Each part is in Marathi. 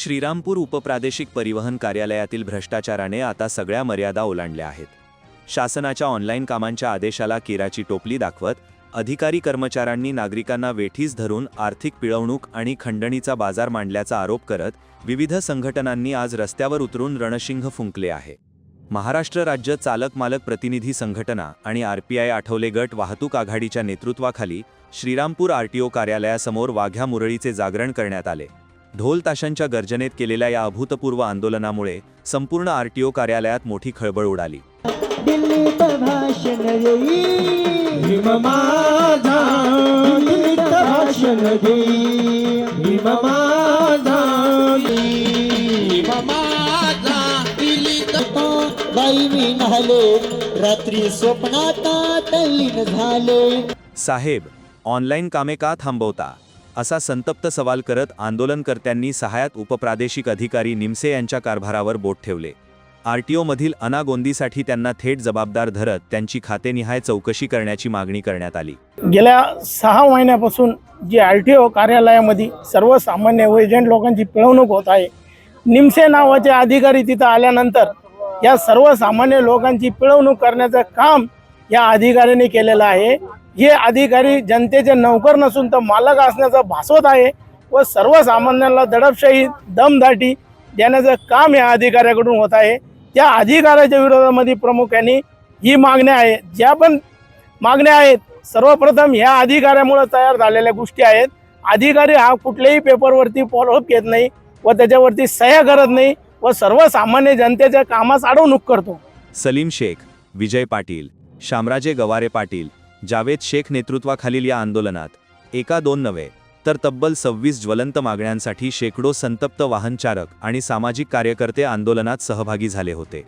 श्रीरामपूर उपप्रादेशिक परिवहन कार्यालयातील भ्रष्टाचाराने आता सगळ्या मर्यादा ओलांडल्या आहेत. शासनाच्या ऑनलाईन कामांच्या आदेशाला केराची टोपली दाखवत अधिकारी कर्मचाऱ्यांनी नागरिकांना वेठीस धरून आर्थिक पिळवणूक आणि खंडणीचा बाजार मांडल्याचा आरोप करत विविध संघटनांनी आज रस्त्यावर उतरून रणशिंग फुंकले आहे. महाराष्ट्र राज्य चालक मालक प्रतिनिधी संघटना आणि आरपीआय आठवले गट वाहतूक आघाडीच्या नेतृत्वाखाली श्रीरामपूर आरटीओ कार्यालयासमोर वाघ्या मुरळीचे जागरण करण्यात आले. ढोल ताशांच्या गर्जनेत केलेल्या या अभूतपूर्व आंदोलनामुळे संपूर्ण आरटीओ कार्यालयात मोठी खळबळ उडाली. रात्री स्वप्नात तल्लीन झाले. साहेब ऑनलाईन कामे का थांबवता? असा संतप्त सवाल करत आंदोलनकर्त्यांनी सहाय्यात उपप्रादेशिक अधिकारी निमसे यांच्या कारभारावर बोट ठेवले. आरटीओमधील अनागोंदीसाठी त्यांना थेट जबाबदार धरत त्यांची खातेनिहाय चौकशी करण्याची मागणी करण्यात आली. गेल्या सहा महिन्यापासून जी आर टी ओ कार्यालयामध्ये सर्वसामान्य व एजंट लोकांची पिळवणूक होत आहे निमसे नावाचे अधिकारी तिथं आल्यानंतर या सर्वसामान्य लोकांची पिळवणूक करण्याचं काम या अधिकाऱ्यांनी केलेलं आहे. हे अधिकारी जनतेचे नौकर नसून तर मालक असण्याचं भासवत आहे व सर्वसामान्यांना दडपशाही दमदाटी देण्याचं काम या अधिकाऱ्याकडून होत आहे. त्या अधिकाऱ्याच्या विरोधामध्ये प्रामुख्याने ही मागण्या आहे ज्या पण मागण्या आहेत सर्वप्रथम ह्या अधिकाऱ्यामुळे तयार झालेल्या गोष्टी आहेत. अधिकारी हा कुठल्याही पेपरवरती फॉलोअप घेत नाही व त्याच्यावरती सह्या करत नाही व सर्वसामान्य जनतेच्या कामास अडवणूक करतो. सलीम शेख विजय पाटील शामराजे गवारे पाटील जावेद शेख नेतृत्वाखालील या आंदोलनात एका दोन नव्हे तर तब्बल सव्वीस ज्वलंत मागण्यांसाठी शेकडो संतप्त वाहनचालक आणि सामाजिक कार्यकर्ते आंदोलनात सहभागी झाले होते.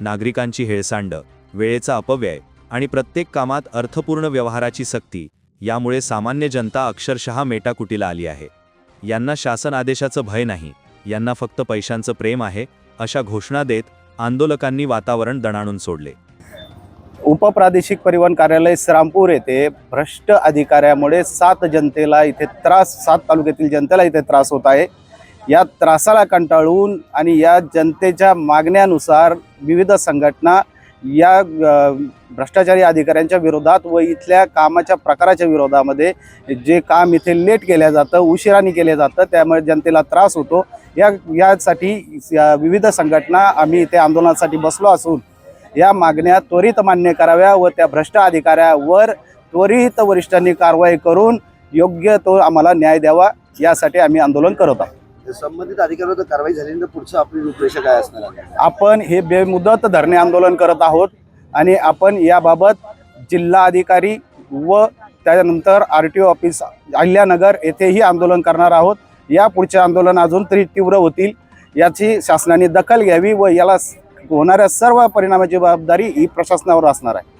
नागरिकांची हेळसांड वेळेचा अपव्यय आणि प्रत्येक कामात अर्थपूर्ण व्यवहाराची सक्ती यामुळे सामान्य जनता अक्षरशः मेटाकुटीला आली आहे. यांना शासन आदेशाचं भय नाही यांना फक्त पैशांचं प्रेम आहे अशा घोषणा देत आंदोलकांनी वातावरण दणाणून सोडले. उपप्रादेशिक परिवहन कार्यालय श्रामपूर येथे भ्रष्ट अधिकाऱ्यामुळे सात जनतेला इथे त्रास सात तालुक्यातील जनतेला इथे त्रास होत आहे. या त्रासाला कंटाळून आणि या जनतेच्या मागण्यानुसार विविध संघटना या भ्रष्टाचारी अधिकाऱ्यांच्या विरोधात व इथल्या कामाच्या प्रकाराच्या विरोधामध्ये जे काम इथे लेट केलं जातं उशिराने केलं जातं त्यामुळे जनतेला त्रास होतो. या यासाठी या विविध संघटना आम्ही इथे आंदोलनासाठी बसलो असून या मागण्या त्वरित मान्य कराव्या व त्या भ्रष्ट अधिकाऱ्यावर त्वरित वरिष्ठांनी कारवाई करून योग्य तो आम्हाला न्याय द्यावा यासाठी आम्ही आंदोलन करत आहोत. संबंधित अधिकाऱ्यावर कारवाई झाल्यानंतर पुढचं आपली रूपरेषा काय असणार आपण हे बेमुदत धरणे आंदोलन करत आहोत आणि आपण याबाबत जिल्हा अधिकारी व त्यानंतर R T O office Ahilyanagar येथेही आंदोलन करणार आहोत. या पुढचे आंदोलन अजून तरी तीव्र होतील याची शासनाने दखल घ्यावी व याला होणाऱ्या सर्व परिणामाची जबाबदारी ही प्रशासनावर असणार आहे.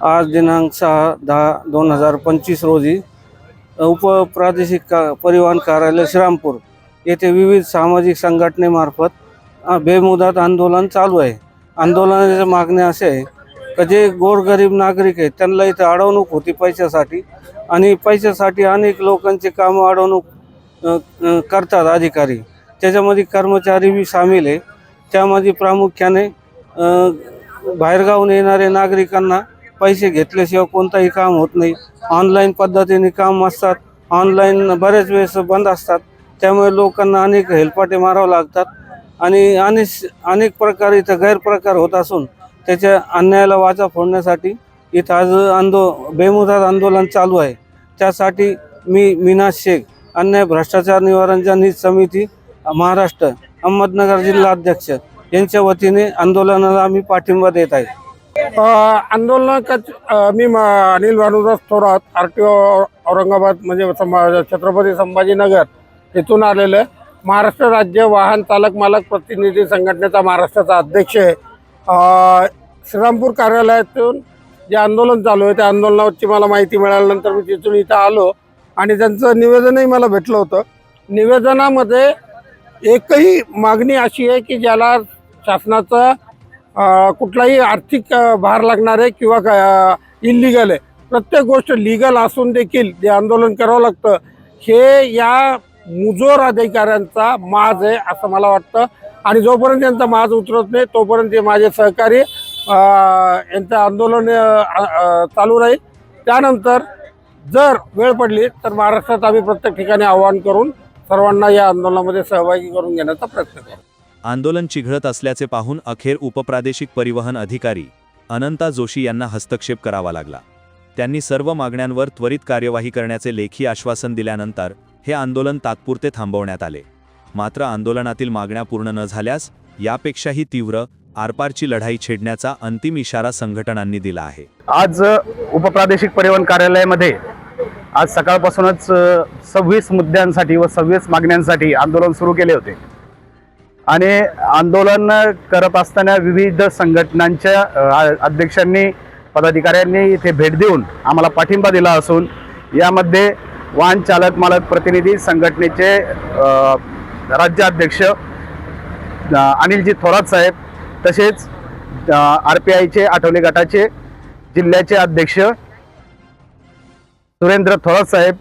आज दिनांक सहा दहा दोन हजार पंचवीस रोजी उपप्रादेशिक का परिवहन कार्यालय श्रीरामपूर येथे विविध सामाजिक संघटनेमार्फत बेमुदत आंदोलन चालू आहे. आंदोलनाच्या मागण्या असे आहे का जे गोरगरीब नागरिक आहेत त्यांना इथं अडवणूक होती पैशासाठी आणि पैशासाठी अनेक लोकांचे कामं अडवणूक करतात अधिकारी. त्याच्यामध्ये कर्मचारी बी सामील आहे. त्यामध्ये प्रामुख्याने बाहेरगावून येणारे नागरिकांना पैसे घेतल्याशिवाय कोणताही काम होत नाही. ऑनलाईन पद्धतीने काम असतात. ऑनलाईन बऱ्याच वेळेस बंद असतात. त्यामुळे लोकांना अनेक हेलपाटे मारावं लागतात. आणि अनेक अनेक प्रकार इथं गैरप्रकार होत असून त्याच्या अन्यायाला वाचा फोडण्यासाठी इथं आज आंदो बेमुदत आंदोलन चालू आहे. त्यासाठी मी मीना शेख अन्याय भ्रष्टाचार निवारण जनहित समिती महाराष्ट्र अहमदनगर जिल्हा अध्यक्ष यांच्या वतीने आंदोलनाला आम्ही पाठिंबा देत आहे. आंदोलना मी म- Anil Bhanudas Thorat R T O Aurangabad म्हणजे संभा- छत्रपती संभाजीनगर इथून आलेलं. आहे महाराष्ट्र राज्य वाहन चालक मालक प्रतिनिधी संघटनेचा महाराष्ट्राचा अध्यक्ष आहे. श्रीरामपूर कार्यालयातून जे आंदोलन चालू आहे त्या आंदोलनावरची मला माहिती मिळाल्यानंतर मी तिथून इथं आलो आणि त्यांचं निवेदनही मला भेटलं होतं. निवेदनामध्ये एकही मागणी अशी आहे की ज्याला शासनाचा कुठलाही आर्थिक भार लागणार आहे किंवा इलिगल आहे. प्रत्येक गोष्ट लिगल असून देखील जे आंदोलन करावं लागतं हे या मुजोर अधिकाऱ्यांचा माज आहे असं मला वाटतं. आणि जोपर्यंत त्यांचा माज उतरत नाही तोपर्यंत ते माझे सहकारी यांचं आंदोलन चालू राहील. त्यानंतर जर वेळ पडली तर महाराष्ट्रात आम्ही प्रत्येक ठिकाणी आवाहन करून सर्वांना या आंदोलनामध्ये सहभागी करून घेण्याचा प्रयत्न करू. आंदोलन चिघळत असल्याचे पाहून अखेर उपप्रादेशिक परिवहन अधिकारी अनंता जोशी यांना हस्तक्षेप करावा लागला. त्यांनी सर्व मागण्यांवर त्वरित कार्यवाही करण्याचे लेखी आश्वासन दिल्यानंतर हे आंदोलन तात्पुरते थांबवण्यात आले. मात्र आंदोलनातील मागण्या पूर्ण न झाल्यास यापेक्षाही तीव्र आरपारची लढाई छेडण्याचा अंतिम इशारा संघटनांनी दिला आहे. आज उपप्रादेशिक परिवहन कार्यालयामध्ये आज सकाळपासूनच सव्वीस मुद्द्यांसाठी व सव्वीस मागण्यांसाठी आंदोलन सुरू केले होते. आणि आंदोलन करत असताना विविध संघटनांच्या अध्यक्षांनी पदाधिकाऱ्यांनी इथे भेट देऊन आम्हाला पाठिंबा दिला असून यामध्ये वाहन चालक मालक प्रतिनिधी संघटनेचे राज्याध्यक्ष अनिलजी थोरात साहेब तसेच आर पी आयचे आठवले गटाचे जिल्ह्याचे अध्यक्ष सुरेंद्र थोरात साहेब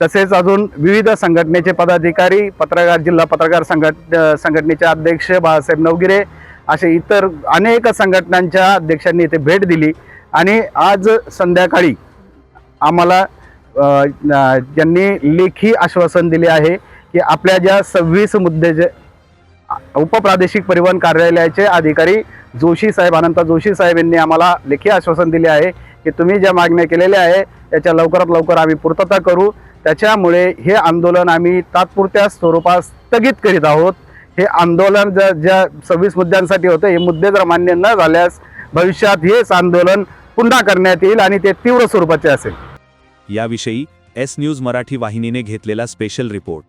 तसेच अजून विविध संघटनेचे पदाधिकारी पत्रकार जिल्हा पत्रकार संघट संघटनेचे अध्यक्ष बाळासाहेब नवगिरे असे इतर अनेक संघटनांच्या अध्यक्षांनी इथे भेट दिली. आणि आज संध्याकाळी आम्हाला ज्यांनी लेखी आश्वासन दिले आहे की आपल्या ज्या सव्वीस मुद्दे जे उपप्रादेशिक परिवहन कार्यालयाचे अधिकारी जोशी साहेब अनंता जोशी साहेब यांनी आम्हाला लेखी आश्वासन दिले आहे की तुम्ही ज्या मागण्या केलेल्या आहे त्याच्या लवकरात लवकर आम्ही पूर्तता करू. त्याच्यामुळे हे आंदोलन आम्ही तात्पुरत्या स्वरूपात स्थगित करीत आहोत. हे आंदोलन ज्या ज्या सव्वीस मुद्द्यांसाठी होतं हे मुद्दे जर मान्य न झाल्यास भविष्यात हेच आंदोलन पुन्हा करण्यात येईल आणि ते तीव्र स्वरूपाचे असेल. याविषयी एस न्यूज मराठी वाहिनीने घेतलेला स्पेशल रिपोर्ट